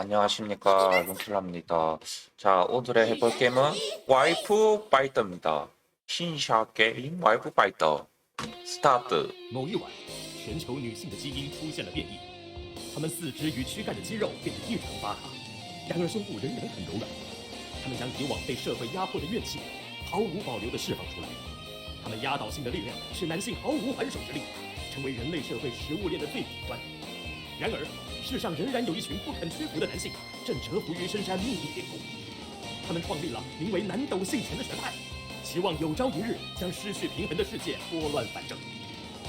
안녕하십니까 룬킬라입니다. 자 오늘의 해볼 게임은 와이프 파이터입니다. 신샤 게임 와이프 파이터 스타트. 某一晚，全球女性的基因出现了变异，她们四肢与躯干的肌肉变得异常发达，然而胸部仍然很柔软。她们将以往被社会压迫的怨气毫无保留地释放出来，她们压倒性的力量使男性毫无还手之力，成为人类社会食物链的最顶端。然而， 世上仍然有一群不肯屈服的男性，正蛰伏于深山秘密练功。他们创立了名为南斗幸存的学派，期望有朝一日将失去平衡的世界拨乱反正。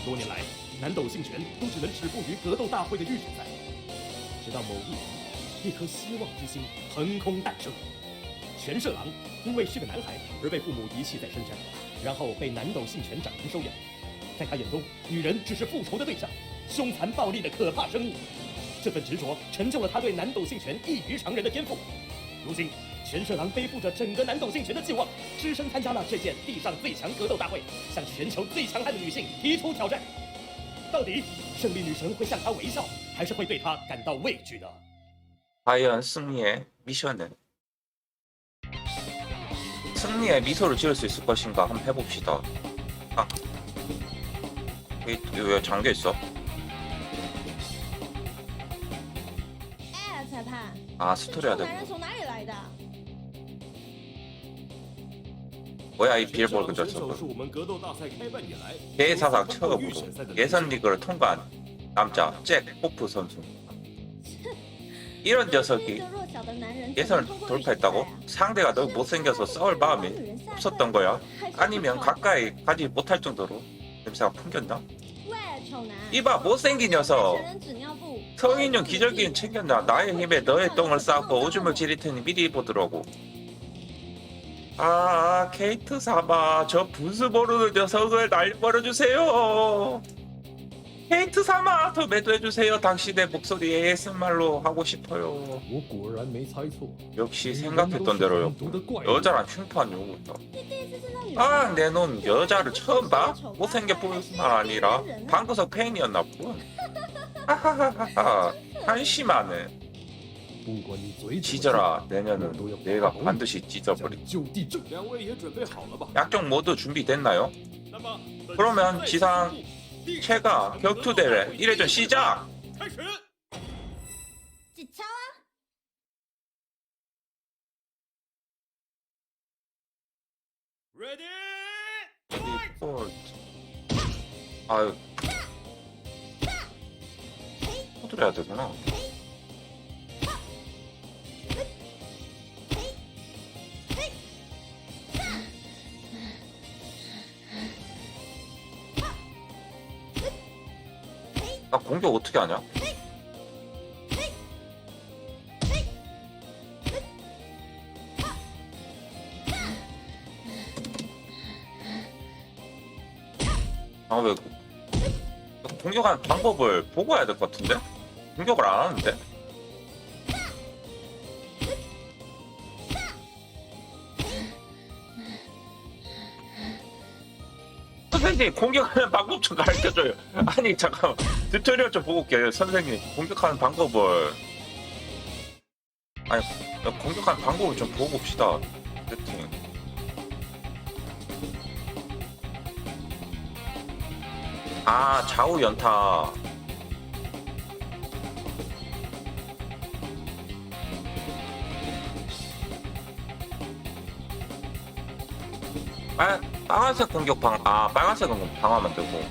多年来，南斗幸泉都只能止步于格斗大会的预选赛，直到某一年，一颗希望之星横空诞生。全社郎因为是个男孩而被父母遗弃在深山，然后被南斗幸泉掌门收养。在他眼中，女人只是复仇的对象，凶残暴力的可怕生物。这份执着成就了他对南斗幸泉异于常人的天赋。如今，全社郎背负着整个南斗幸泉的寄望，只身参加了这届地上最强格斗大会，向全球最强悍的女性提出挑战。到底胜利女神会向他微笑，还是会对他感到畏惧呢？ 과연 승리의 미션은 승리의 미소를 지을 수 있을 것인가 한번 해봅시다. 아, 여기 왜 잠겨 있어? 아 这 스토리 해야 臭男人 되고 从哪里来的？ 뭐야 이 全社 빌보드 郎选手 녀석 是我们格斗大赛开办以来 대사상 通过预 처음으로 选赛的 예선 리그를 통과한 남자 잭 호프 선수 이런 一 녀석이 个弱小的男人 예선을 怎么通过预选赛 돌파했다고? 啊 상대가 너무 못생겨서 싸울 마음이 없었던 거야? 아니면 가까이 가지 못할 정도로 냄새가 풍겼나? 喂，丑男， 이봐 못생긴 녀석 全人纸尿布， 성인용 기저귀는 챙겼나? 나의 힘에 너의 똥을 쌓고 오줌을 지릴 테니 미리 보더라고. 아, 케이트 사마, 저 분수 모르는 녀석을 날 버려주세요. 케이트 사마, 더 매도해주세요. 당신의 목소리에 ASMR로 하고 싶어요. 我果然没猜错， 역시 생각했던 대로였고. 毒的怪 여자랑 흉판 요구다. 你第一次见到女人 아, 내 놈 여자를 처음 봐? 못생겨 보일 뿐만 아니라 방구석 팬이었나 보 하하하하하 한심하네. 찢어라. 내년은 내가 반드시 찢어버린 약정 모두 준비됐나요? 그러면 지상 최가 격투대회. 1회전 시작! 지쳐? 아유. 호들해야 되구나 나 공격 어떻게 하냐? 아왜 공격하는 방법을 보고 해야 될 것 같은데? 공격을 안 하는데? 선생님 공격하는 방법 좀 가르쳐줘요. 아니 잠깐만. 튜토리얼 좀 보고 올게요. 선생님 공격하는 방법을. 아니 공격하는 방법을 좀 보고 봅시다. 세팅 아 좌우 연타 빨, 빨간색 공격 방, 아, 빨간색은 방어하면 되고.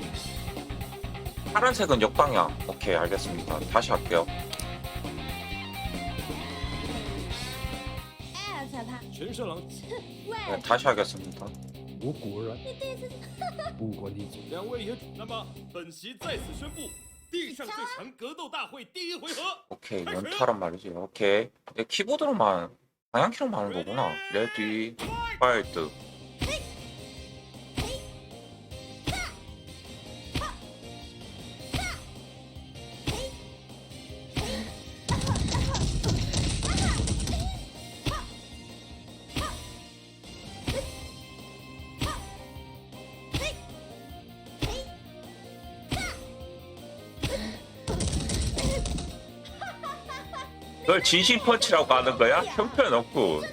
파란색은 역방향. 오케이, 알겠습니다. 다시 할게요. 哎，裁判，全社郎， 喂， 네, 다시 하겠습니다. 我果然你第一次不管你嘴。两位也，那么本席在此宣布，地上最强格斗大会第一回合， 오케이, 연타란 말이지. 오케이. 내 키보드로만, 방향키로만 하는 거구나. 레디, 파이트. 진심 펀치라고 하는 거야? 형편 없고.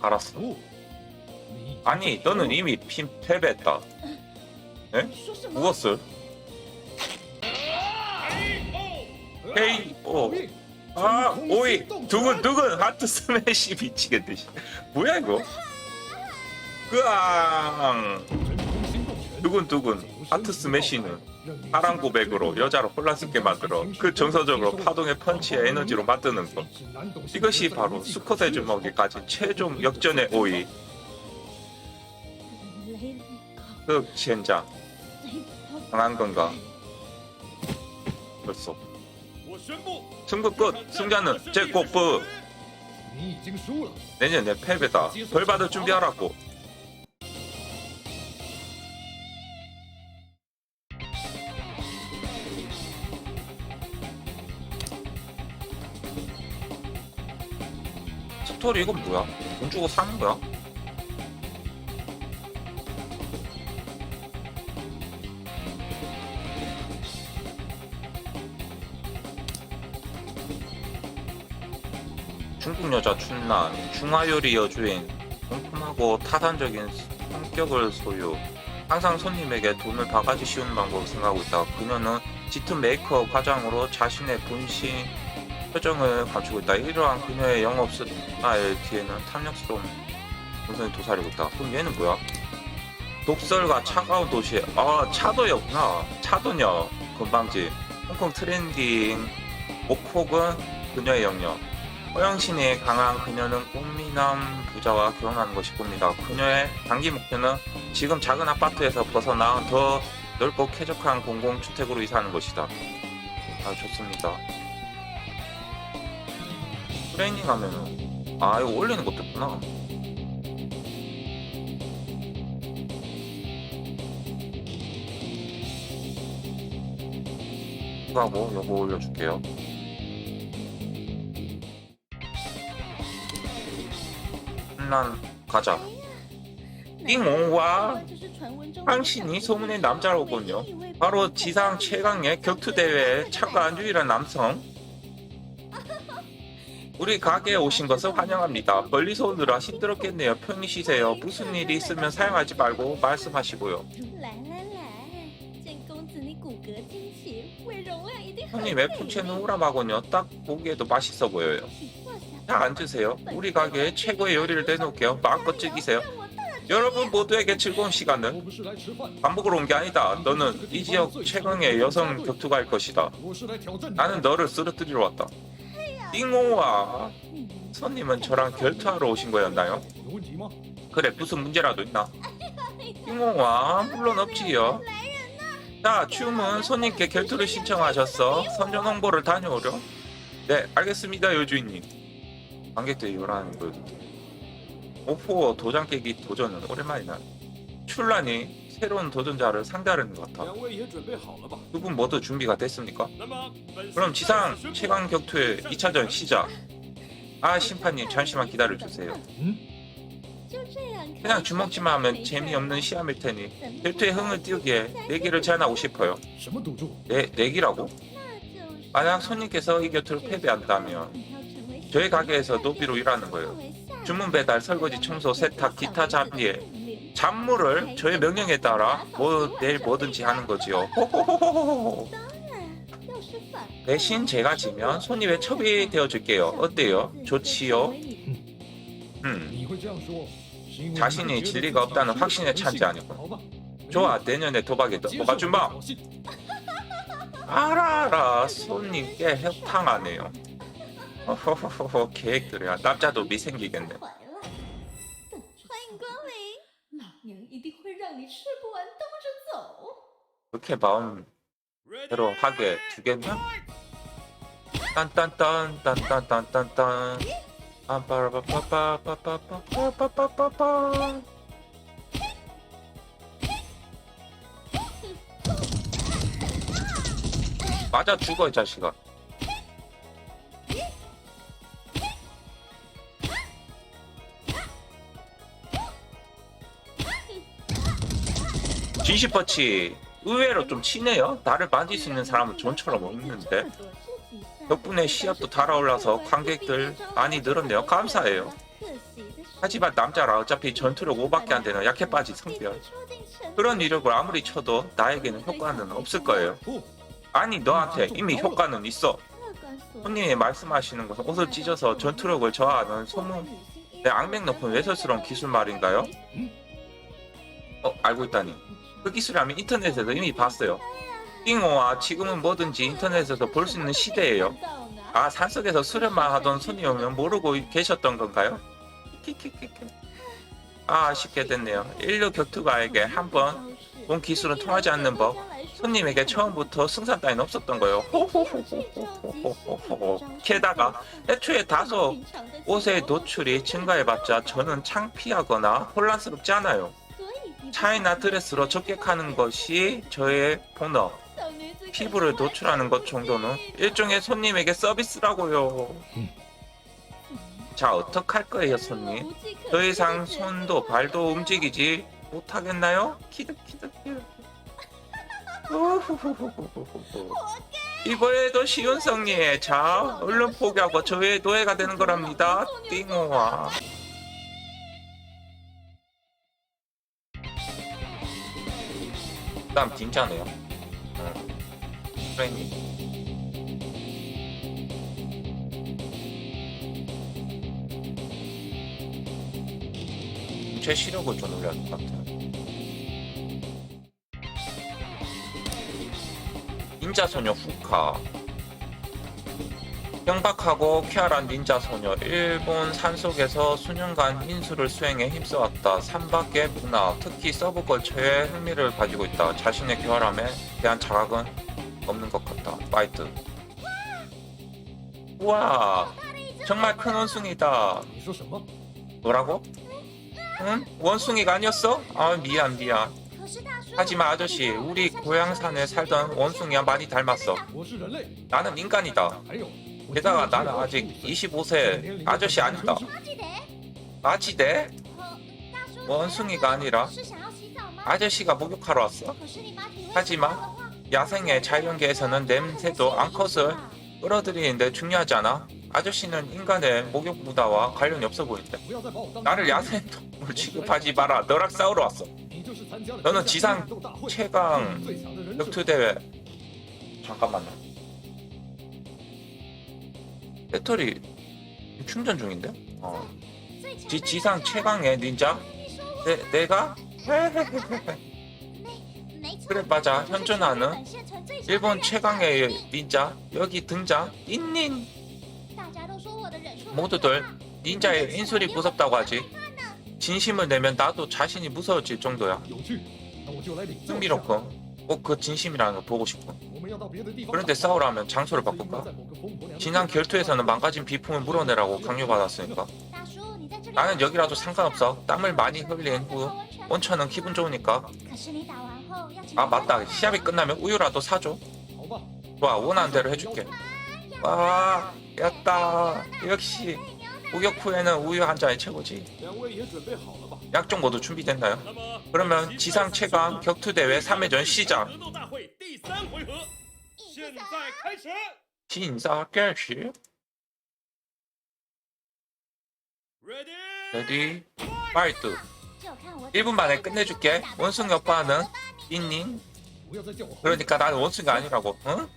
알았어. 아니, 너는 이미 핀 패배했다. 에? 누웠어? 헤이, 오. 아, 오이. 두근, 두근, 하트 스매시 미치겠네. 뭐야, 이거? 으앙. 두근두근, 하트 스매시는. 파랑 고백으로 여자를 혼란스럽게 만들어 그 정서적으로 파동의 펀치의 에너지로 만드는 것. 이것이 바로 수컷의 주먹이 까진 최종 역전의 오이. 그 시행자 당한 건가? 벌써. 승부 끝. 승자는 제코프. 내년에 패배다. 벌 받을 준비하라고. 스토리 이건 뭐야? 돈 주고 사는 거야? 중국 여자 춘란, 중화요리 여주인, 공품하고 타산적인 성격을 소유. 항상 손님에게 돈을 바가지 씌우는 방법을 생각하고 있다. 그녀는 짙은 메이크업 화장으로 자신의 본신 표정을 감추고 있다. 이러한 그녀의 영업 스타일 뒤에는 탐욕스러운 동선이 도사리고 있다. 그럼 얘는 뭐야? 독설과 차가운 도시. 아, 차도였구나. 차도녀. 건방지. 홍콩 트렌딩. 목폭은 그녀의 영역. 허영신이 강한 그녀는 꽃미남 부자와 결혼하는 것이 꿈이다. 그녀의 단기 목표는 지금 작은 아파트에서 벗어나 더 넓고 쾌적한 공공주택으로 이사하는 것이다. 아 좋습니다. 트레이닝 하면은 아 이거 올리는 것도 있구나. 하고 요거 올려줄게요. 난 가자. 띵옹와 당신이 소문의 남자로군요. 바로 지상 최강의 격투 대회에 참가한 유일한 남성. 우리 가게에 오신 것을 환영합니다. 멀리서 오느라 힘들었겠네요. 편히 쉬세요. 무슨 일이 있으면 사용하지 말고 말씀하시고요. 형님 애플채는 우람하군요. 딱 보기에도 맛있어 보여요. 자 앉으세요. 우리 가게에 최고의 요리를 내놓을게요. 마음껏 즐기세요. 여러분 모두에게 즐거운 시간을 밥 먹으러 온 게 아니다. 너는 이 지역 최강의 여성 격투가일 것이다. 나는 너를 쓰러뜨리러 왔다. 띵호와 손님은 저랑 결투하러 오신 거였나요? 그래 무슨 문제라도 있나? 띵호와 물론 없지요. 자 춤은 손님께 결투를 신청하셨어. 선전 홍보를 다녀오렴. 네 알겠습니다 여주인님. 관객들이 요란한 거. 오포 도장 깨기 도전은 오랜만이다. 출라니 새로운 도전자를 상대하는 것 같아. 두 분 모두 준비가 됐습니까? 그럼 지상 최강 격투의 2차전 시작. 아 심판님 잠시만 기다려 주세요. 그냥 주먹질만 하면 재미없는 시합일 테니 벨트에 흥을 띄우기에 내기를 제안하고 싶어요. 내 내기라고? 만약 손님께서 이 곁을 패배한다면 저희 가게에서 노비로 일하는 거예요. 주문 배달, 설거지, 청소, 세탁, 기타 잡리에 잡물을 저의 명령에 따라 뭐 내일 뭐든지 하는 거지요. 대신 제가 지면 손님의 첩이 되어줄게요. 어때요? 좋지요? 음, 자신이 진리가 없다는 확신에 찬 지 아니고. 좋아, 내년에 도박에다 뭐가 봐. 알아라, 손님께 협탕하네요. 호호호호, 계획대로야. 남자도 미생기겠네. 让你吃不完兜着走。 그렇게 마음대로 하게 주겠냐? 딴딴딴 딴딴딴딴딴 빰빠라빠빠빠빠빠빠빠빠빠 맞아 죽어 이 자식아 진시퍼치 의외로 좀 친해요. 나를 만질 수 있는 사람은 존처럼 없는데 덕분에 시합도 달아올라서 관객들 많이 늘었네요. 감사해요. 하지만 남자라 어차피 전투력 5밖에 안 되는 약해 빠진 성별. 그런 이력을 아무리 쳐도 나에게는 효과는 없을 거예요. 不， 아니 너한테 이미 효과는 있어. 손님이 말씀하시는 것은 옷을 찢어서 전투력을 저하하는 소문 내 악명 높은 외설스러운 기술 말인가요? 어 알고 있다니. 그 기술이라면 인터넷에서 이미 봤어요. 띵호와 지금은 뭐든지 인터넷에서 볼 수 있는 시대예요. 아 산속에서 수련만 하던 손님이면 모르고 계셨던 건가요? 아 아쉽게 됐네요. 인류 격투가에게 한번 본 기술은 통하지 않는 법. 손님에게 처음부터 승산 따윈 없었던 거예요. 게다가 애초에 다소 옷의 노출이 증가해봤자 저는 창피하거나 혼란스럽지 않아요. 차이나 드레스로 접객하는 것이 저의 본업. 피부를 노출하는 것 정도는 일종의 손님에게 서비스라고요. 자, 어떡할 거예요, 손님? 더 이상 손도 발도 움직이지 못하겠나요? 키득키득 키득. 우후후후후후후. 이거에도 쉬운 성리에 자 얼른 포기하고 저의 노예가 되는 거랍니다 띵호와 딘자네요. 어. 프레임이 제 시력을 좀 올려야 될것 같아요. 닌자 소녀 후카 경박하고 쾌활한 닌자 소녀 일본 산속에서 수년간 흰수를 수행해 힘써왔다. 산밖의 문화, 특히 서브컬처에 흥미를 가지고 있다. 자신의 교활함에 대한 자각은 없는 것 같다. 파이트. 우와, 정말 큰 원숭이다. 뭐라고? 응? 원숭이가 아니었어? 아 미안 미안. 하지만 아저씨, 우리 고향산에 살던 원숭이와 많이 닮았어. 나는 인간이다. 게다가 나는 아직 25세 아저씨 아니다. 아지대? 원숭이가 아니라 아저씨가 목욕하러 왔어. 하지만 야생의 자연계에서는 냄새도 암컷을 끌어들이는데 중요하지 않아. 아저씨는 인간의 목욕 문화와 관련이 없어 보인다. 나를 야생 동물 취급하지 마라. 너랑 싸우러 왔어. 너는 지상 최강 역투 대회. 잠깐만. 배터리 충전 중인데? 어. 지, 지상 최강의 닌자? 내, 내가? 그래 맞아 현존하는 일본 최강의 닌자 여기 등장 인닌 모두들 닌자의 인술이 무섭다고 하지 진심을 내면 나도 자신이 무서워질 정도야 흥미롭고 꼭그 진심이라는 걸 보고 싶어 그런데 싸우라면 장소를 바꿀까? 진상 결투에서는 망가진 비품을 물어내라고 강요받았으니까. 나는 여기라도 상관없어. 땀을 많이 흘린 후 온천은 기분 좋으니까. 아 맞다. 시합이 끝나면 우유라도 사줘. 좋아 원하는 대로 해줄게. 아, 와 였다. 역시 우격 후에는 우유 한 잔이 최고지. 약정 모두 준비됐나요? 그러면 지상 최강 격투 대회 3회전 시작. 现在开始。 신사 결시 Ready？ 레디 파이트 1분 만에 끝내줄게 원숭이 오빠는 닌닌 不要再叫我。 그러니까 나는 원숭이가 아니라고 응?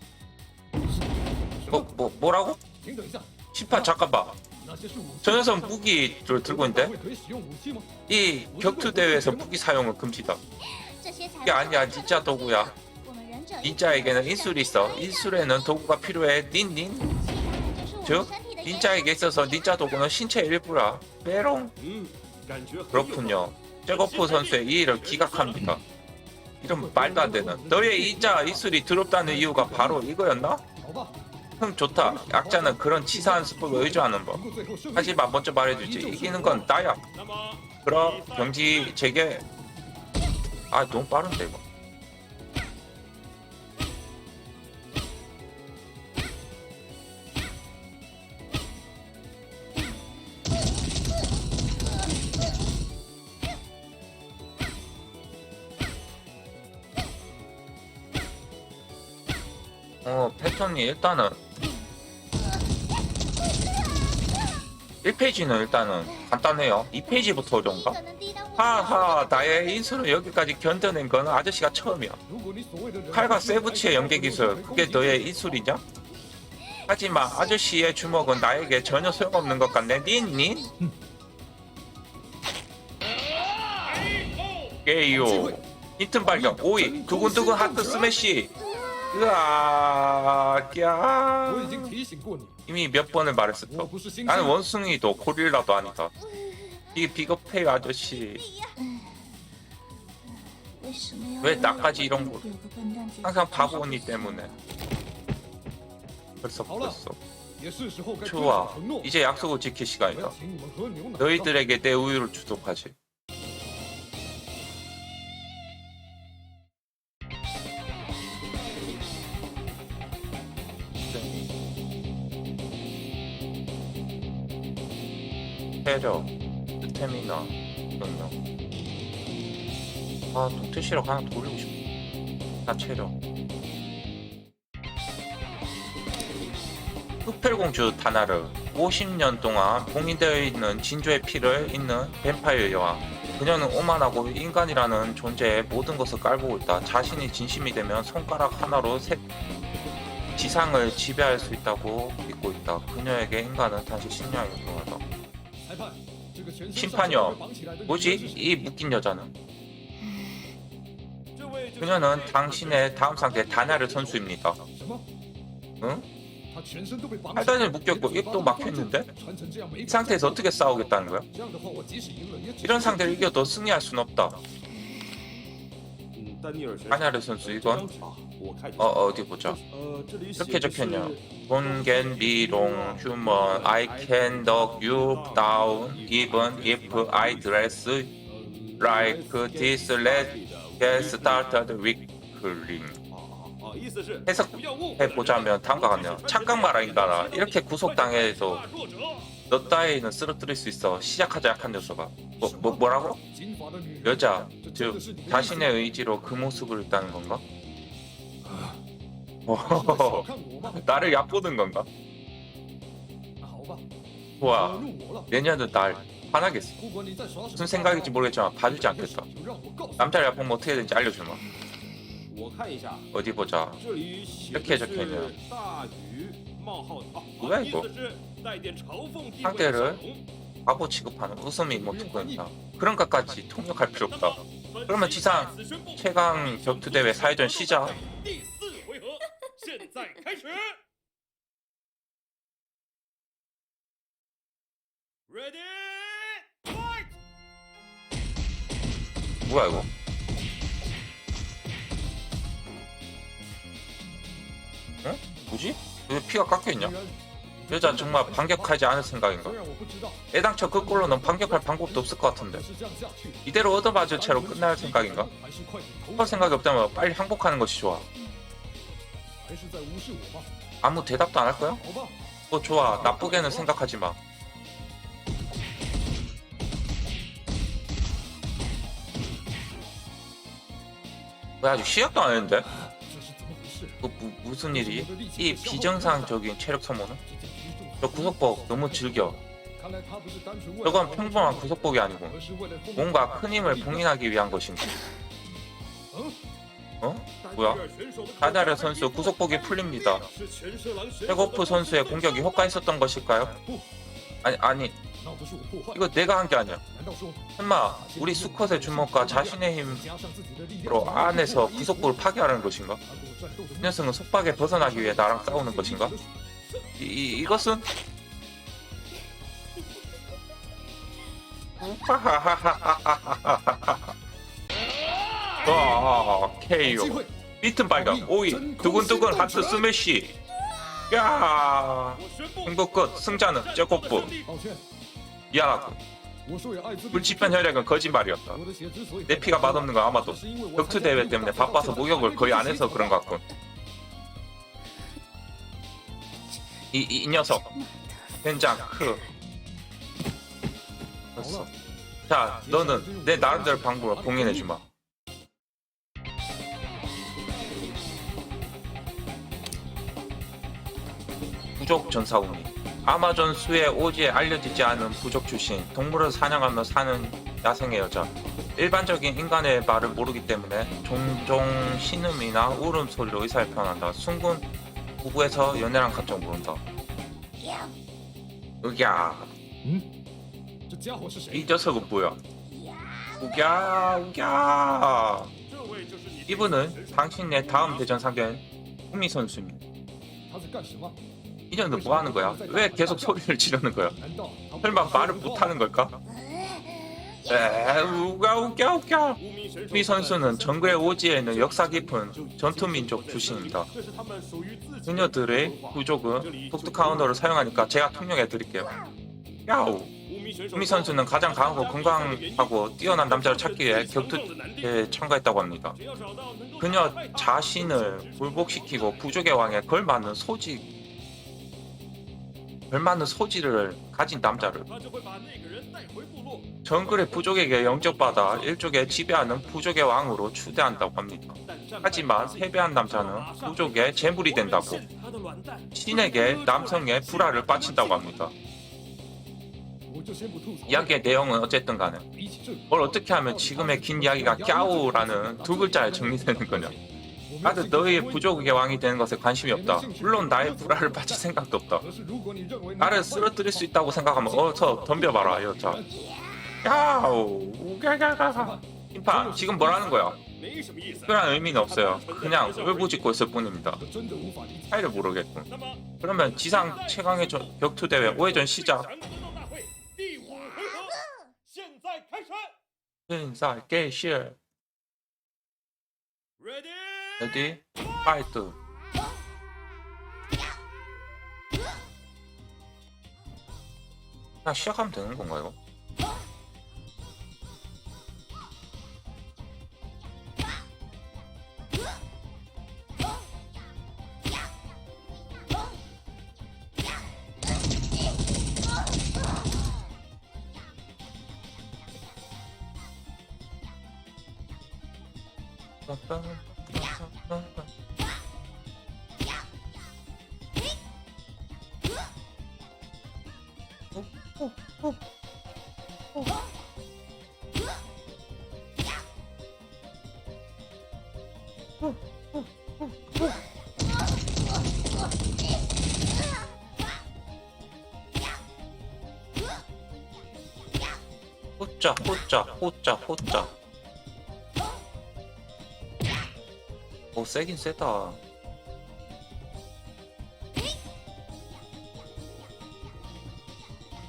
什 뭐, 么？ 뭐 뭐라고? 请等一下， 심판 잠깐만 那些是武器。 저 녀석 무기를 들고 있는데 会可以使用武器吗？ 이 격투 대회에서 무기 사용은 금지다 이게 아니야 진짜 도구야 인자에게는 인술이 있어. 인술에는 도구가 필요해. 닌닌. 즉, 닌자에게 있어서 닌자 도구는 신체 일부라. 빼롱. 그렇군요. 제거프 선수의 이 일을 기각합니다. 이런 말도 안 되는. 너의 인자 인술이 두렵다는 이유가 바로 이거였나? 흠 좋다. 약자는 그런 치사한 수법을 의존하는 법. 하지만 먼저 말해주지. 이기는 건 나야. 그럼 경지 제게. 아 너무 빠른데 이거. 언니 일단은 1페이지는 일단은 간단해요. 2페이지부터 오던가 하하, 나의 인수를 여기까지 견뎌낸 건 아저씨가 처음이야. 칼과 세부치의 연계 기술, 그게 너의 인술이냐? 하지만 아저씨의 주먹은 나에게 전혀 소용없는 것 같네. 닌, 닌? 게이요. 힌튼 발견, 오이 두근두근 하트 스매시. 으아 我已 꺄 经提醒过你， 이미 몇 번을 我 말했어 不是猩 나는 猩。 원숭이도 고릴라도 아니다 이게 비겁해요 아저씨 为什么要 왜 让 나까지 이런 거 有个笨蛋姐姐 항상 바보 언니 때문에 벌써 벌써 也是时候该遵守 좋아 承诺。 이제 약속을 지킬 我 시간이다 要请你们喝牛奶。 너희들에게 내 우유를 주도하지. 체력, 스태미나 능력 아 독특시력 하나 돌리고 싶어. 나 체력 흑펠공주 다나르 50년 동안 봉인되어 있는 진주의 피를 잇는 뱀파이어 여왕. 그녀는 오만하고 인간이라는 존재의 모든 것을 깔보고 있다. 자신이 진심이 되면 손가락 하나로 색 지상을 지배할 수 있다고 믿고 있다. 그녀에게 인간은 단지 심리학인 것 같다. 심판이요. 뭐지? 이 묶인 여자는? 그녀는 당신의 다음 상대 다나르 선수입니다. 응? 팔다리를 묶였고 입도 막혔는데 이 상태에서 어떻게 싸우겠다는 거야? 이런 상대를 이겨도 승리할 순 없다. 다나르 선수 이건 어, 어, 어, 어 어디 보자. 이렇게 적혀있냐? 본겐 미롱 휴먼 can knock you down even if I dress like this. Let's get started wickling. 해석해보자면 다음과 같네요. 착각마라 인가라 이렇게 구속당해서 너 따위는 쓰러뜨릴 수 있어. 시작하자 약한 요소가. 뭐, 뭐, 뭐라고? 여자, 즉 자신의 의지로 그 모습을 있다는 건가? 어, 나를 얕보는 건가? 와, 내년도 날 화나겠어. 무슨 생각인지 모르겠지만 봐주지 않겠다. 남자를 얕보면 어떻게 해야 되는지 알려주마. 어디 보자. 이렇게 적혀있네요. 뭐야 이거? 상대를 바보 취급하는 웃음이 뭐 이모티콘이다. 그런 것까지 통역할 필요 없다. 그러면 지상 최강 격투 대회 4회전 시작. 뭐야 이거? 응? 뭐지? 왜 피가 깎여 있냐? 여자 정말 반격하지 않을 생각인가? 애당초 그 꼴로는 반격할 방법도 없을 것 같은데 이대로 얻어맞을 채로 끝날 생각인가? 할 생각이 없다면 빨리 항복하는 것이 좋아 아무 대답도 안 할 거야? 뭐 좋아 나쁘게는 생각하지 마 뭐야 아직 시작도 안 했는데? 뭐, 뭐, 무슨 일이? 이 비정상적인 체력 소모는? 저 구석복 너무 즐겨. 저건 평범한 구석복이 아니고 뭔가 큰 힘을 봉인하기 위한 것인가. 어? 뭐야? 다다르 선수 구속복이 풀립니다. 헤고프 선수의 공격이 효과있었던 것일까요? 아니 아니 이거 내가 한 게 아니야. 설마 우리 수컷의 주먹과 자신의 힘으로 안에서 구속복을 파괴하는 것인가? 이 녀석은 속박에 벗어나기 위해 나랑 싸우는 것인가? 이, 이것은 와 KO 비튼 발각 오이 두근두근 하트 스매시. 야 행복 끝 승자는 쪼꼬뿌 미안하고 물집단 혈액은 거짓말이었다. 내 피가 맛없는 건 아마도 격투 대회 때문에 바빠서 목욕을 거의 안 해서 그런 것 같군. 이, 이, 이 녀석. 된장. 크 됐어. 자 너는 내 나름대로 방법을 봉인해주마. 부족 전사우미 아마존 수의 오지에 알려지지 않은 부족 출신. 동물을 사냥하며 사는 야생의 여자. 일반적인 인간의 말을 모르기 때문에 종종 신음이나 울음소리로 의사를 표현한다. 순군 부부에서 연애랑 갑자기 모른다. 으야. 이 녀석은 뭐야? 우야 우야. 이분은 당신의 다음 대전 상대인 후미 선수입니다. 이 녀석은 뭐 하는 거야? 왜 계속 소리를 지르는 거야? 설마 말을 못 하는 걸까? 우가 우겨 우겨. 이 선수는 전국의 오지에 있는 역사 깊은 전투민족 출신입니다. 그녀들의 부족은 독특 카운터를 사용하니까 제가 통역해 드릴게요. 야우. 우미 선수는 가장 강하고 건강하고 뛰어난 남자를 찾기 위해 격투에 참가했다고 합니다. 그녀 자신을 굴복시키고 부족의 왕에 걸맞는 소직 별많은 소질을 가진 남자를 정글의 부족에게 영접받아 일족에 지배하는 부족의 왕으로 추대한다고 합니다. 하지만 패배한 남자는 부족의 재물이 된다고 신에게 남성의 불화를 바친다고 합니다. 이야기의 내용은 어쨌든 간에 뭘 어떻게 하면 지금의 긴 이야기가 꺄우라는 두 글자에 정리되는 거냐 나는 너의 부족의 왕이 되는 것에 관심이 없다. 물론 나의 불화를 바칠 생각도 없다. 나를 쓰러뜨릴 수 있다고 생각하면 어저 덤벼봐라 여자. 야오. 우가가가가. 심판 지금 뭐라는 거야? 특별한 의미는 없어요. 그냥 외부짓고 있을 뿐입니다. 차이를 모르겠군. 그러면 지상 최강의 전, 격투 대회 오해전 시작. 인사 개실. Ready? 레디 파이트 자 시작하면 되는 건가요? 호짜 호짜 호짜 호짜 오 세긴 세다.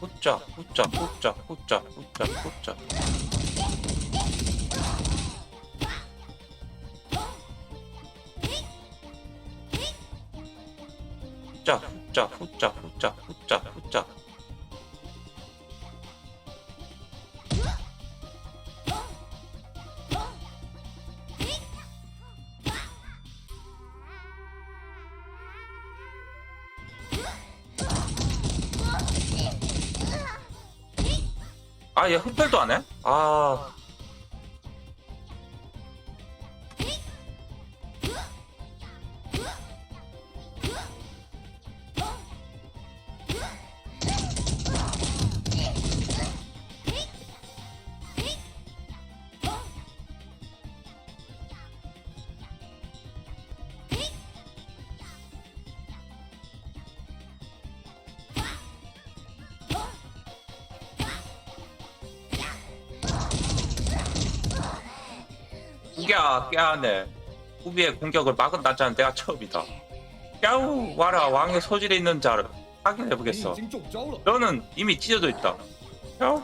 호짜 호짜 호짜 호짜 호짜 호짜 아, 얘 흡혈도 안 해? 아. 깨안에 후비의 공격을 막은다는 자는 내가 처음이다. 야우 와라 왕의 소질이 있는 자를 확인해보겠어. 너는 이미 찢어져 있다. 야우